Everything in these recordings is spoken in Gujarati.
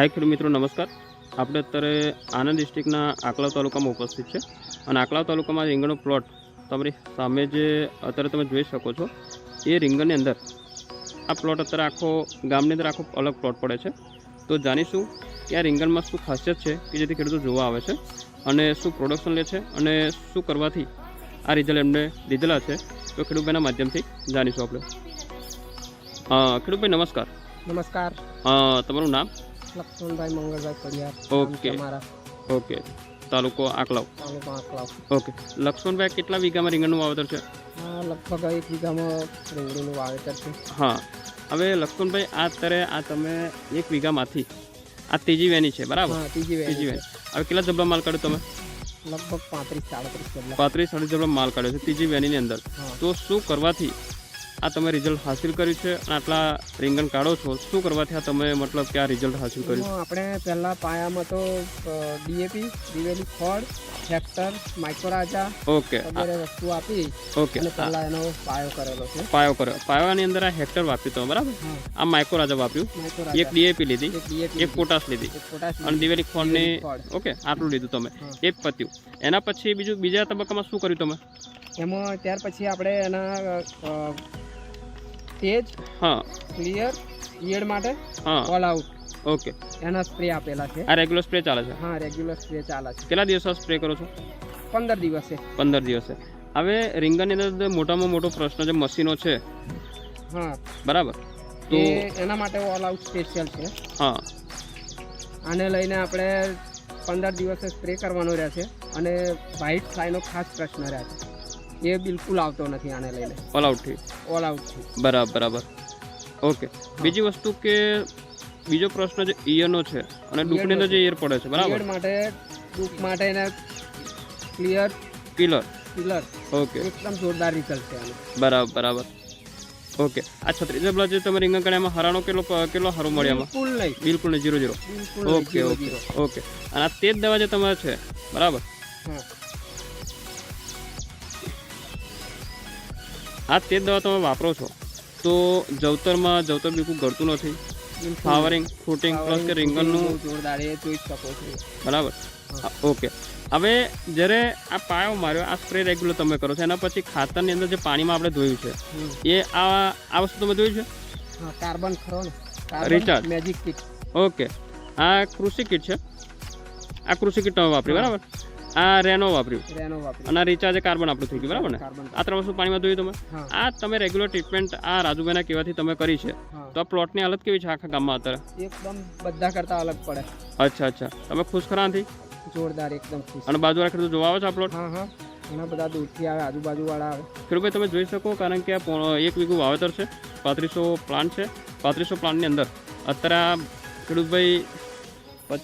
હાય ખેડૂત મિત્રો નમસ્કાર. આપણે અત્યારે આણંદ ડિસ્ટ્રિક્ટના આકલાવ તાલુકામાં ઉપસ્થિત છે અને આકલાવ તાલુકામાં રીંગણનો પ્લોટ તમારી સામે જે અત્યારે તમે જોઈ શકો છો એ રીંગણની અંદર આ પ્લોટ અત્યારે આખો ગામની અંદર આખો અલગ પ્લોટ પડે છે. તો જાણીશું કે આ રીંગણમાં શું ખાસિયત છે કે જેથી ખેડૂતો જોવા આવે છે અને શું પ્રોડક્શન લે છે અને શું કરવાથી આ રિઝલ્ટ એમને લીધેલા છે. તો ખેડૂતભાઈના માધ્યમથી જાણીશું આપણે. ખેડૂતભાઈ નમસ્કાર. નમસ્કાર. તમારું નામ? લક્ષ્મણભાઈ મંગળભાઈ પડિયાર ઓકે. તમારા ઓકે તાલુકો આકલાવ. તાલુકો આકલાવ. ઓકે લક્ષ્મણભાઈ કેટલા વીઘામાં રીંગણનું વાવેતર છે? હા લગભગ એક વીઘામાં રીંગણીનું વાવેતર છે. હા. હવે લક્ષ્મણભાઈ આ અત્યારે આ તમે એક વીઘામાંથી આ ત્રીજી વેની છે બરાબર? હા ત્રીજી ત્રીજી વેની વેની. હવે કેટલા જબલા માલ કાઢ્યો તમે? લગભગ પાંત્રીસ સાડત્રીસ જબલા. પાંત્રીસ સાડી જબલા માલ કાઢ્યો છે ત્રીજી વેનીની અંદર. તો શું કરવાથી આ તમે રિઝલ્ટ હાસિલ કર્યું છે અને આટલા રીંગણ કાઢો છો શું કરવાથી આ તમે મતલબ કે આ રિઝલ્ટ હાસિલ કર્યું? આપણે પહેલા પાયામાં તો ડીએપી દિવેલી ખોળ હેક્ટર માઇક્રોરાજા ઓકે વગેરે વસ્તુ આપી ઓકે અને પહેલા એનો પાયો કરેલો છે. પાયો કર્યો. પાયાની અંદર આ હેક્ટર વાપ્યું તમે બરાબર? આ માઇક્રોરાજા વાપ્યું એક ડીએપી લીધી એક પોટાસ પોટાશ લીધી. અને દિવેલી ખોળની ઓકે આટલું લીધું તમે. એક પત્યું. એના પછી બીજું બીજા તબક્કામાં શું કર્યું તમે? એમાં ત્યાર પછી આપણે એના તેજ હા. ક્લિયર ઈયળ માટે હા. ઓલ આઉટ ઓકે એના સ્પ્રે આપેલા છે. આ રેગ્યુલર સ્પ્રે ચાલે છે? હા રેગ્યુલર સ્પ્રે ચાલે છે. કેટલા દિવસ સ્પ્રે કરો છો? પંદર દિવસે. પંદર દિવસે. હવે રીંગણની અંદર મોટામાં મોટો પ્રશ્ન જે મશીનો છે. હા. બરાબર. તો એના માટે ઓલ આઉટ સ્પેશિયલ છે. હા. આને લઈને આપણે પંદર દિવસે સ્પ્રે કરવાનો રહેશે. અને વ્હાઇટ ફ્લાયનો ખાસ પ્રશ્ન રહે છે એ બિલકુલ આવતો નથી આને લઈને. ઓલ આઉટથી ઓલ આઉટથી બરાબર બરાબર. ઓકે બીજી વસ્તુ કે બીજો પ્રશ્ન જે ઈયરનો છે અને ડુકડીનો જે ઈયર પડે છે બરાબર? માટે દુઃખ માટે એને ક્લિયર કિલર કિલર ઓકે એકદમ જોરદાર રિઝલ્ટ છે આનું. બરાબર બરાબર. ઓકે આ છત્રીસ જબલા જે તમે રીંગણ કાઢ્યા એમાં હરાનો કેટલો કેટલો હારો મળે એમાં? બિલકુલ નહીં. બિલકુલ નહીં zero zero okay okay okay અને આ તે જ દવા જે તમારે છે બરાબર? હા. આ તે દવા તમે વાપરો છો તો જવતરમાં જવતર બિલકુલ ગળતું નથી. ફાવરિંગ ફ્લાવરિંગ ફ્રૂટિંગ પ્લસ કે રીંગણનું જોરદાર એ જોઈ શકો છો. બરાબર? ઓકે. હવે જ્યારે આ પાયો માર્યો આ સ્પ્રે રેગ્યુલર તમે કરો છો એના પછી ખાતરની અંદર જે પાણીમાં આપણે ધોયું છે એ આ આ વસ્તુ તમે જોયું છે? કાર્બન ખરો ને. Recharge. Magic kit. ઓકે. આ કૃષિ કીટ છે? આ કૃષિ કીટ તમે વાપરી બરાબર? આ રેનો વાપર્યું. રેનો વાપર્યું. અને રિચાર્જ કાર્બન આપણું થઈ ગયું બરાબર ને? આ ત્રણ વસ્તુ પાણીમાં ધોયું તમે? આ તમે રેગ્યુલર ટ્રીટમેન્ટ આ રાજુભાઈના કહેવાથી તમે કરી છે. તો આ પ્લોટની હાલત કેવી છે આખા ગામમાં અત્યારે? એકદમ બધા કરતા અલગ પડે. અચ્છા અચ્છા. તમે ખુશ ખરા નથી જોરદાર એકદમ ખુશ. અને બાજુ ખેડૂતો જોવા આવે છે આ પ્લોટ હા હા. ઘણા બધા દૂરથી આવે આજુબાજુ વાળા આવે. ખેડૂતભાઈ તમે જોઈ શકો કારણ કે આ એક વીઘું વાવેતર છે પાંત્રીસો પ્લાન્ટ છે. પાંત્રીસો પ્લાન્ટની અંદર અત્યારે આ ખેડૂતભાઈ અ,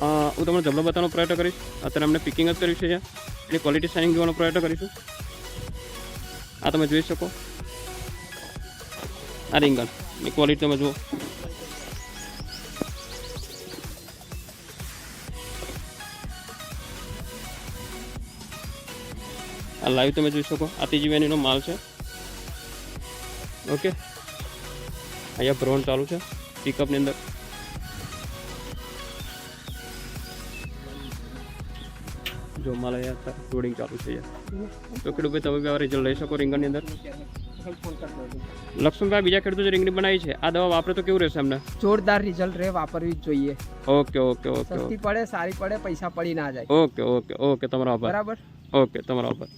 હું તમને જબલો બતાવવાનો પ્રયત્ન કરીશ. અત્યારે અમને પિકિંગ જ કર્યું છે એની ક્વોલિટી શાઇનિંગ જોવાનો પ્રયત્ન કરીશું. આ તમે જોઈ શકો. આ રીંગણ એની ક્વોલિટી તમે જુઓ. આ લાઈવ તમે જોઈ શકો. આ ત્રીજી વેનીનો માલ છે. ઓકે અહીંયા ભરવાનું ચાલુ છે. પિકઅપની અંદર. જો અહીંયા લોડિંગ ચાલુ છે તો ખેડૂતભાઈ તમે બી રિઝલ્ટ લઈ શકો રીંગણની અંદર? લક્ષ્મણભાઈ બીજા ખેડૂતો જે રીંગણી બનાવી છે આ દવા વાપરે તો કેવું રહેશે એમને? જોરદાર રિઝલ્ટ રહે વાપરવી જ જોઈએ. ઓકે ઓકે ઓકે સસ્તી પડે સારી પડે પૈસા પડી ના જાય. ઓકે ઓકે ઓકે તમારો આભાર. બરાબર? ઓકે તમારો આભાર.